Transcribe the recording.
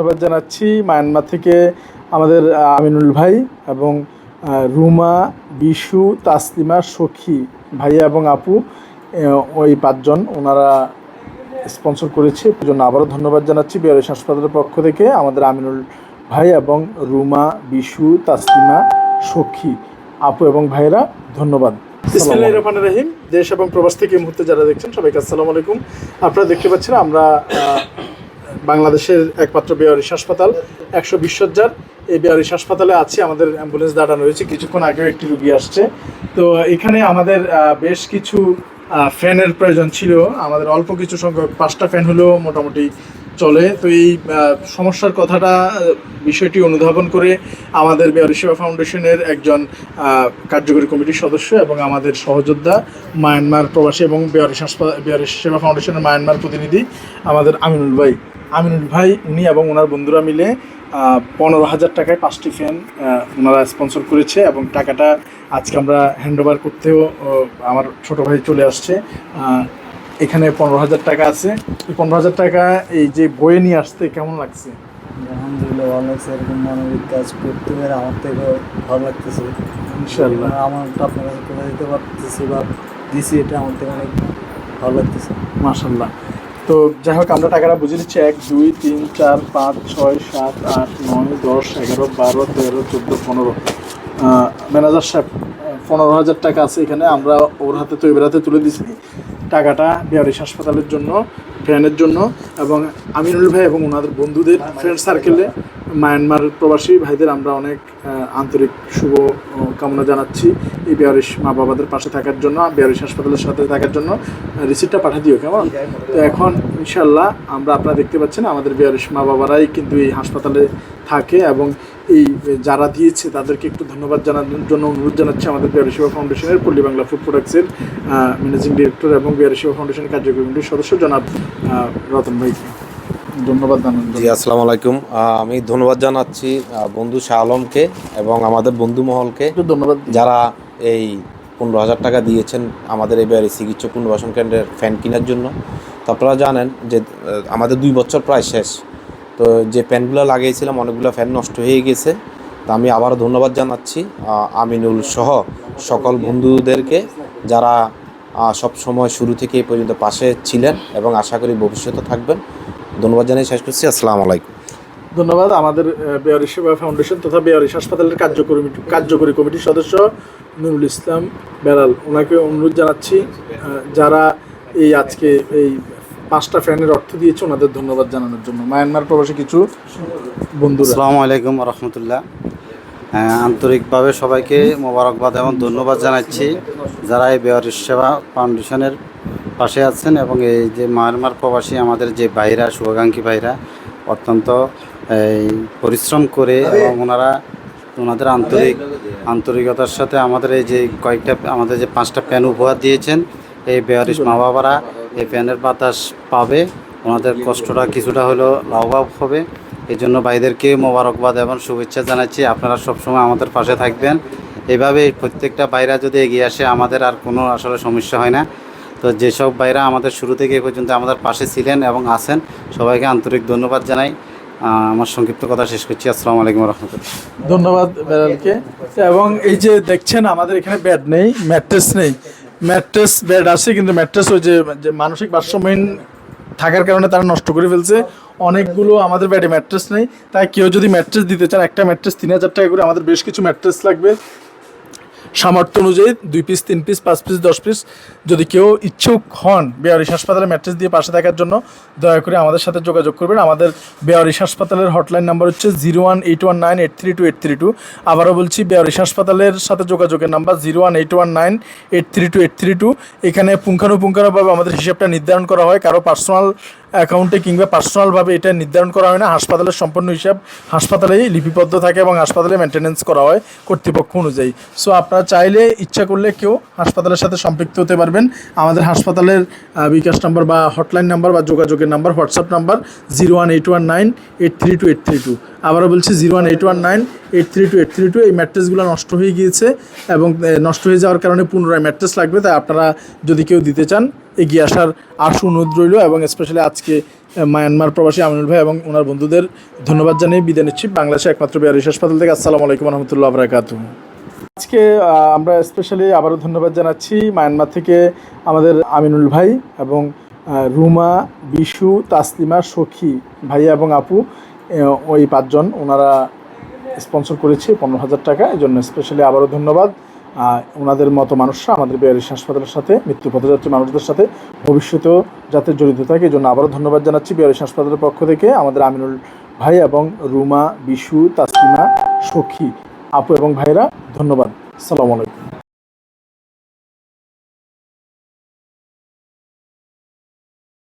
ধন্যবাদ জানাচ্ছি মায়ানমার থেকে আমাদের আমিনুল ভাই এবং রুমা বিশু তাসলিমা সখী ভাইয়া এবং আপু ওই পাঁচজন ওনারা স্পন্সর করেছে। জন্য আবারও ধন্যবাদ জানাচ্ছি বিহারেশ হাসপাতালের পক্ষ থেকে আমাদের আমিনুল ভাই এবং রুমা বিশু তাসলিমা সখী আপু এবং ভাইয়েরা ধন্যবাদ। রহিম। দেশ এবং প্রবাস থেকে এই মুহূর্তে যারা দেখছেন সবাইকে আসসালামু আলাইকুম। আপনারা দেখতে পাচ্ছেন আমরা বাংলাদেশের একমাত্র বেয়ারিশ হাসপাতাল একশো বিশ সজ্জার এই বেয়ারিশ হাসপাতালে আছি। আমাদের অ্যাম্বুলেন্স দাঁড়ানো রয়েছে। কিছুক্ষণ আগেও একটি রুগী আসছে। তো এখানে আমাদের বেশ কিছু ফ্যানের প্রয়োজন ছিল। আমাদের অল্প কিছু সংখ্যক, পাঁচটা ফ্যান হলেও মোটামুটি চলে। তো এই সমস্যার কথাটা বিষয়টি অনুধাবন করে আমাদের বেয়ারি সেবা ফাউন্ডেশনের একজন কার্যকরী কমিটির সদস্য এবং আমাদের সহযোদ্ধা মায়ানমার প্রবাসী এবং বেয়ারি হাসপাতাল বেয়ারি সেবা ফাউন্ডেশনের মায়ানমার প্রতিনিধি আমাদের আমিনুল ভাই। আমিনুল ভাই উনি এবং ওনার বন্ধুরা মিলে পনেরো হাজার টাকায় পাঁচটি ফ্যান ওনারা স্পন্সর করেছে এবং টাকাটা আজকে আমরা হ্যান্ড ওভার করতেও আমার ছোট ভাই চলে আসছে। এখানে পনেরো হাজার টাকা আছে। এই পনেরো হাজার টাকা এই যে বয়ে নিয়ে আসতে কেমন লাগছে? আলহামদুলিল্লাহ ভালো লাগছে এরকম মানবিক কাজ করতে পেরে আমার থেকে ভালো লাগতেছে। ইনশাল্লাহ আমারটা আপনার কাছে করে দিতে পারতেছি বা দিছি এটা আমার থেকে অনেক ভালো লাগতেছে। মাশাল্লাহ তো যাই হোক, আমরা টাকাটা বুঝে দিচ্ছি এক, দুই, তিন, চার, পাঁচ, ছয়, সাত, আট, নয়, দশ, এগারো, বারো, তেরো, চোদ্দ, পনেরো। ম্যানেজার সাহেব, পনেরো হাজার টাকা আছে এখানে। আমরা ওর হাতে তো এবার হাতে তুলে দিছি টাকাটা বিহারিস হাসপাতালের জন্য ফ্যানের জন্য। এবং আমিনুল ভাই এবং ওনাদের বন্ধুদের ফ্রেন্ড সার্কেলে মায়ানমার প্রবাসী ভাইদের আমরা অনেক আন্তরিক শুভ কামনা জানাচ্ছি এই বিহারিস মা বাবাদের পাশে থাকার জন্য বিহারিস হাসপাতালের সাথে থাকার জন্য। রিসিপ্টটা পাঠিয়ে দিও, কেমন? তো এখন ইনশাল্লাহ আমরা আপনারা দেখতে পাচ্ছেন আমাদের বিহারিস মা বাবারাই কিন্তু এই হাসপাতালে থাকে এবং এই, যারা দিয়েছে তাদেরকে একটু ধন্যবাদ জানানোর জন্য অনুরোধ জানাচ্ছি আমাদের বিহারি সেবা ফাউন্ডেশনের পল্লী বাংলা ফুড প্রোডাক্টসের ম্যানেজিং ডিরেক্টর এবং বিহারি সেবা ফাউন্ডেশনের কার্যকরী কমিটির সদস্য জনাব রতন ভাইকে ধন্যবাদ জানানোর জি আসসালামু আলাইকুম। আমি ধন্যবাদ জানাচ্ছি বন্ধু শাহ আলমকে এবং আমাদের বন্ধু মহলকে। ধন্যবাদ যারা এই পনেরো হাজার টাকা দিয়েছেন আমাদের এবারে চিকিৎসা পুনর্বাসন কেন্দ্রের ফ্যান কেনার জন্য। তো আপনারা জানেন যে আমাদের দুই বছর প্রায় শেষ। তো যে ফ্যানগুলো লাগিয়েছিলাম অনেকগুলো ফ্যান নষ্ট হয়ে গেছে। তা আমি আবারও ধন্যবাদ জানাচ্ছি আমিনুল সহ সকল বন্ধুদেরকে যারা সব সময় শুরু থেকে এই পর্যন্ত পাশে ছিলেন এবং আশা করি ভবিষ্যতে থাকবেন। ধন্যবাদ জানিয়ে শেষ করছি। আসসালামু আলাইকুম। ধন্যবাদ। আমাদের বেয়ারি সেবা ফাউন্ডেশন তথা বেয়ারি হাসপাতালের কার্যকরী কার্যকরী কমিটির সদস্য নুরুল ইসলাম বেলাল। ওনাকে অনুরোধ জানাচ্ছি যারা এই আজকে এই পাঁচটা ফ্যানের অর্থ দিয়েছে ওনাদের ধন্যবাদ জানানোর জন্য। মায়ানমার প্রবাসী কিছু বন্ধু আসসালামু আলাইকুম রহমতুল্লাহ। আন্তরিকভাবে সবাইকে মোবারকবাদ এবং ধন্যবাদ জানাচ্ছি। যারা এই বেয়ারিশ সেবা ফাউন্ডেশনের পাশে আছেন এবং এই যে মায়ানমার প্রবাসী, আমাদের যে ভাইরা, শুভাকাঙ্ক্ষী ভাইরা, অত্যন্ত, এই, পরিশ্রম করে এবং ওনারা ওনাদের আন্তরিক, আন্তরিকতার সাথে আমাদের এই যে কয়েকটা, আমাদের যে পাঁচটা প্যান উপহার দিয়েছেন, এই বেয়ারিশ মা বাবারা এই প্যানের বাতাস পাবে, ওনাদের কষ্টটা কিছুটা হলেও লাঘব হবে। এই জন্য ভাইদেরকে মোবারকবাদ এবং শুভেচ্ছা জানাচ্ছি। আপনারা সবসময় আমাদের পাশে থাকবেন। এইভাবে প্রত্যেকটা বাইরা যদি এগিয়ে আসে, আমাদের আর কোনো আসলে সমস্যা হয় না। তো যেসব বাইরা আমাদের শুরু থেকে এ পর্যন্ত আমাদের পাশে ছিলেন এবং আছেন, সবাইকে আন্তরিক ধন্যবাদ জানাই। আমার সংক্ষিপ্ত কথা শেষ করছি। আসসালামু আলাইকুম রহমতুল্লাহ। ধন্যবাদ বেড়ালকে এবং এই যে দেখছেন, আমাদের এখানে ব্যাড নেই ম্যাট্রেস নেই। ম্যাট্রেস বেড আছে, কিন্তু ম্যাট্রেস ওই যে মানসিক ভারসাম্যহীন থাকার কারণে তারা নষ্ট করে ফেলছে। অনেকগুলো আমাদের বেডে ম্যাট্রেস নেই। তাই কেউ যদি ম্যাট্রেস দিতে চান একটা ম্যাট্রেস তিন হাজার টাকা করে আমাদের বেশ কিছু ম্যাট্রেস লাগবে। সামর্থ্য অনুযায়ী দুই পিস তিন পিস পাঁচ পিস দশ পিস যদি কেউ ইচ্ছুক হন বেয়ারিশ হাসপাতালে ম্যাট্রেস দিয়ে পাশে থাকার জন্য, দয়া করে আমাদের সাথে যোগাযোগ করবেন। আমাদের বেয়ারিশ হাসপাতালের হটলাইন নাম্বার হচ্ছে zero one eight one nine eight three two eight three two আবারও বলছি বেয়ারিশ হাসপাতালের সাথে যোগাযোগের number zero one eight one nine eight three two eight three two এখানে পুঙ্খানুপুঙ্খানুভাবে আমাদের হিসাবটা নির্ধারণ করা হয়, কারও পার্সোনাল অ্যাকাউন্টে কিংবা পার্সোনালভাবে এটা নির্ধারণ করা হয় না। হাসপাতালের সম্পূর্ণ হিসাব হাসপাতালেই লিপিবদ্ধ থাকে এবং হাসপাতালে মেনটেনেন্স করা হয় কর্তৃপক্ষ অনুযায়ী। সো আপনারা চাইলে ইচ্ছা করলে কেউ হাসপাতালের সাথে সম্পৃক্ত হতে পারবেন। আমাদের হাসপাতালের বিকাশ নাম্বার বা হটলাইন নাম্বার বা যোগাযোগের number WhatsApp number zero one eight one nine eight three two eight three two আবারও বলছি zero one eight one nine eight three two eight three two এই ম্যাট্রেসগুলো নষ্ট হয়ে গিয়েছে এবং নষ্ট হয়ে যাওয়ার কারণে পুনরায় ম্যাট্রেস লাগবে। তাই আপনারা যদি কেউ দিতে চান এগিয়ে আসার আশু অনুরোধ রইল এবং স্পেশালি আজকে মায়ানমার প্রবাসী আমিনুল ভাই এবং ওনার বন্ধুদের ধন্যবাদ জানিয়ে বিদায় নিচ্ছি। বাংলাদেশের একমাত্র বিহারিস হাসপাতাল থেকে আসসালামু আলাইকুম রহমতুল্লাহ বরাকাতু আজকে আমরা স্পেশালি আবারও ধন্যবাদ জানাচ্ছি মায়ানমার থেকে আমাদের আমিনুল ভাই এবং রুমা, বিশু, তাসলিমা, সখী ভাইয়া এবং আপু ওই পাঁচজন, ওনারা স্পন্সর করেছে পনেরো হাজার টাকা। এই জন্য স্পেশালি আবারও ধন্যবাদ। ওনাদের মতো মানুষরা আমাদের বিহারিস হাসপাতালের সাথে মৃত্যু পথযাত্রী মানুষদের সাথে ভবিষ্যতেও যাতে জড়িত থাকে, এই জন্য আবারও ধন্যবাদ জানাচ্ছি বিহারিস হাসপাতালের পক্ষ থেকে আমাদের আমিনুল ভাই এবং রুমা, বিশু, তাসলিমা, সখী, আপু এবং ভাইরা ধন্যবাদ। সালাম আলাইকুম।